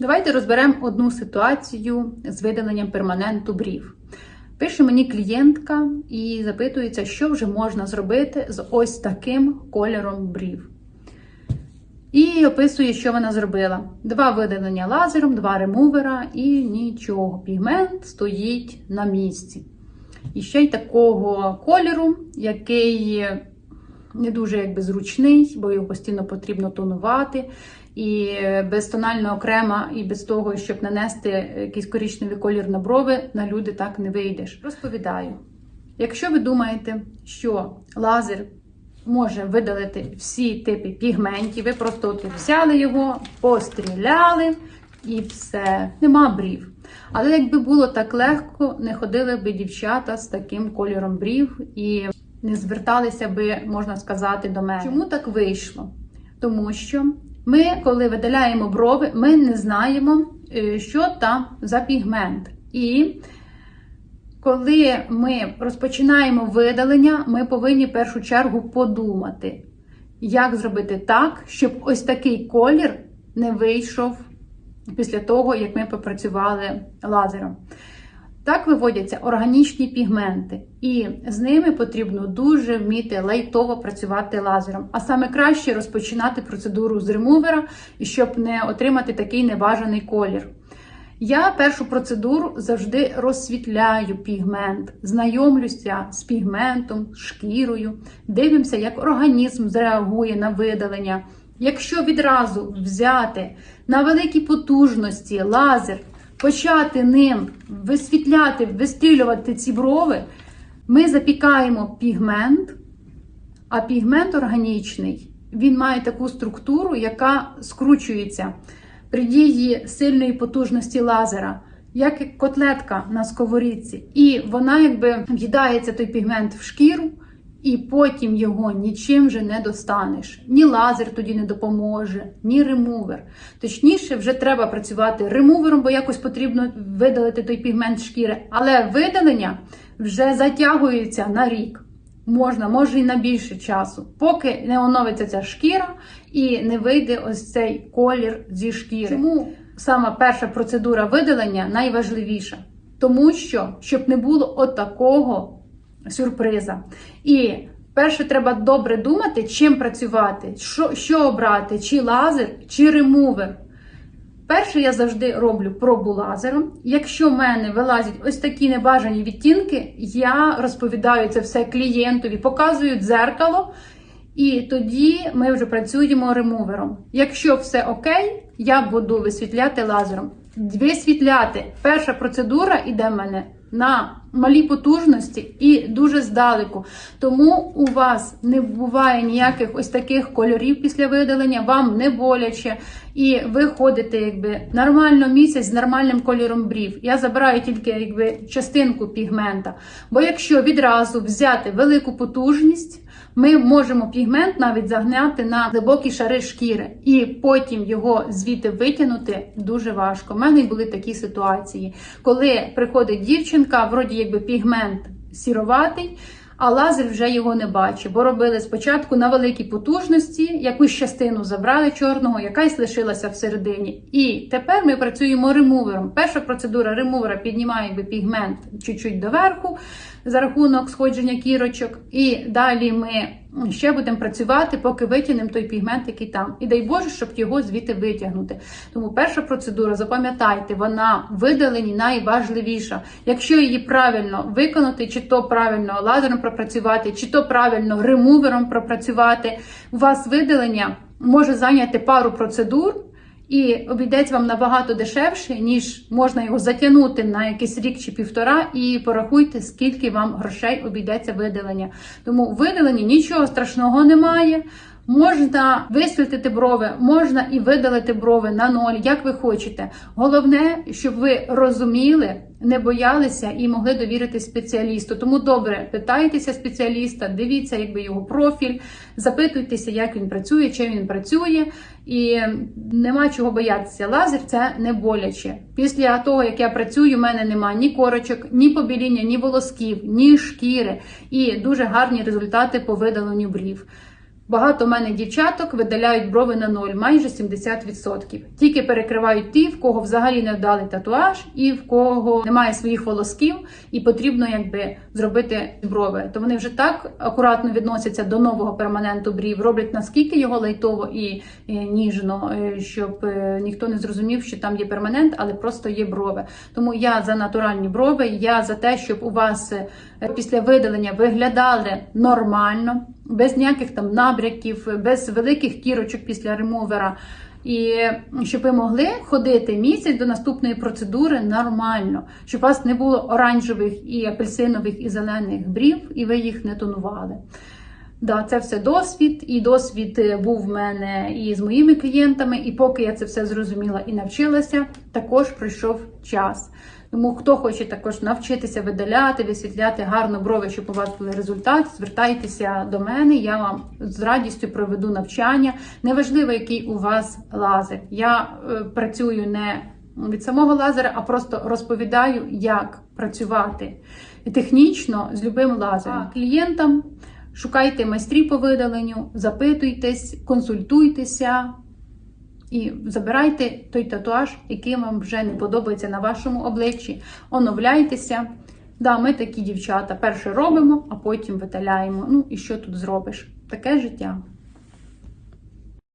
Давайте розберемо одну ситуацію з видаленням перманенту брів. Пише мені клієнтка і запитується, що вже можна зробити з ось таким кольором брів. І описує, що вона зробила: два видалення лазером, два ремувера і нічого. Пігмент стоїть на місці. І ще й такого кольору, який не дуже якби зручний, бо його постійно потрібно тонувати. І без тонального крема, і без того, щоб нанести якийсь коричневий колір на брови, на люди так не вийдеш. Розповідаю: якщо ви думаєте, що лазер може видалити всі типи пігментів, ви просто от взяли його, постріляли і все, нема брів. Але якби було так легко, не ходили б дівчата з таким кольором брів і не зверталися би, можна сказати, до мене. Чому так вийшло? Тому що ми, коли видаляємо брови, ми не знаємо, е, що там за пігмент. І коли ми розпочинаємо видалення, ми повинні в першу чергу подумати, як зробити так, щоб ось такий колір не вийшов після того, як ми попрацювали лазером. Так виводяться органічні пігменти, і з ними потрібно дуже вміти лайтово працювати лазером. А саме краще розпочинати процедуру з ремувера, щоб не отримати такий небажаний колір. Я першу процедуру завжди розсвітляю пігмент, знайомлюся з пігментом, шкірою, дивимося, як організм зреагує на видалення. Якщо відразу взяти на великій потужності лазер, почати ним висвітляти, вистрілювати ці брови, ми запікаємо пігмент, а пігмент органічний, він має таку структуру, яка скручується при дії сильної потужності лазера, як котлетка на сковорідці. І вона якби в'їдається той пігмент в шкіру. І потім його нічим вже не достанеш. Ні лазер тоді не допоможе, ні ремувер. Точніше, вже треба працювати ремувером, бо якось потрібно видалити той пігмент шкіри. Але видалення вже затягується на рік. Можна, може і на більше часу, поки не оновиться ця шкіра і не вийде ось цей колір зі шкіри. Чому саме перша процедура видалення найважливіша? Тому що, щоб не було отакого сюрприза. І перше, треба добре думати, чим працювати, що, що обрати, чи лазер, чи ремувер. Перше, я завжди роблю пробу лазером. Якщо в мене вилазять ось такі небажані відтінки, я розповідаю це все клієнтові, показую дзеркало, і тоді ми вже працюємо ремувером. Якщо все окей, я буду висвітляти лазером. Висвітляти. Перша процедура іде в мене на малій потужності і дуже здалеку. Тому у вас не буває ніяких ось таких кольорів після видалення, вам не боляче, і ви ходите якби нормально місяць з нормальним кольором брів. Я забираю тільки якби частинку пігмента. Бо якщо відразу взяти велику потужність, ми можемо пігмент навіть загняти на глибокі шари шкіри, і потім його звідти витягнути дуже важко. У мене були такі ситуації, коли приходить дівчинка, вроді якби пігмент сіроватий. А лазер вже його не бачить, бо робили спочатку на великій потужності, якусь частину забрали чорного, якась лишилася всередині. І тепер ми працюємо ремувером. Перша процедура ремувера піднімає якби, пігмент чуть-чуть доверху за рахунок сходження кірочок. І далі ми ще будемо працювати, поки витягнемо той пігмент, який там. І дай Боже, щоб його звідти витягнути. Тому перша процедура, запам'ятайте, вона видалені найважливіша. Якщо її правильно виконати, чи то правильно лазером пропрацювати, чи то правильно ремувером пропрацювати, у вас видалення може зайняти пару процедур. І обійдеться вам набагато дешевше, ніж можна його затягнути на якийсь рік чи півтора, і порахуйте, скільки вам грошей обійдеться видалення. Тому видалення нічого страшного немає. Можна висвітлити брови, можна і видалити брови на ноль, як ви хочете. Головне, щоб ви розуміли, не боялися і могли довірити спеціалісту. Тому добре, питайтеся спеціаліста, дивіться, якби його профіль, запитуйтеся, як він працює, чим він працює, і нема чого боятися. Лазер це не боляче. Після того, як я працюю, в мене нема ні корочок, ні побіління, ні волосків, ні шкіри, і дуже гарні результати по видаленню брів. Багато в мене дівчаток видаляють брови на ноль, майже 70%. Тільки перекривають ті, в кого взагалі не вдалий татуаж, і в кого немає своїх волосків, і потрібно якби зробити брови. То вони вже так акуратно відносяться до нового перманенту брів, роблять наскільки його лайтово і ніжно, е, щоб е, ніхто не зрозумів, що там є перманент, але просто є брови. Тому я за натуральні брови, я за те, щоб у вас е, після видалення виглядали нормально, без ніяких там набряків, без великих кірочок після ремувера. І щоб ви могли ходити місяць до наступної процедури нормально, щоб у вас не було оранжевих і апельсинових і зелених брів, і ви їх не тонували. Да, це все досвід, і досвід е, був в мене і з моїми клієнтами, і поки я це все зрозуміла і навчилася, також пройшов час. Тому хто хоче також навчитися видаляти, висвітляти гарно брови, щоб у вас були результати, звертайтеся до мене. Я вам з радістю проведу навчання. Неважливо, який у вас лазер. Я е, працюю не від самого лазера, а просто розповідаю, як працювати технічно з любим лазером. А клієнтам шукайте майстрів по видаленню, запитуйтесь, консультуйтеся. І забирайте той татуаж, який вам вже не подобається на вашому обличчі. Оновляйтеся. Да, ми такі дівчата. Перше робимо, а потім виталяємо. Ну і що тут зробиш? Таке життя.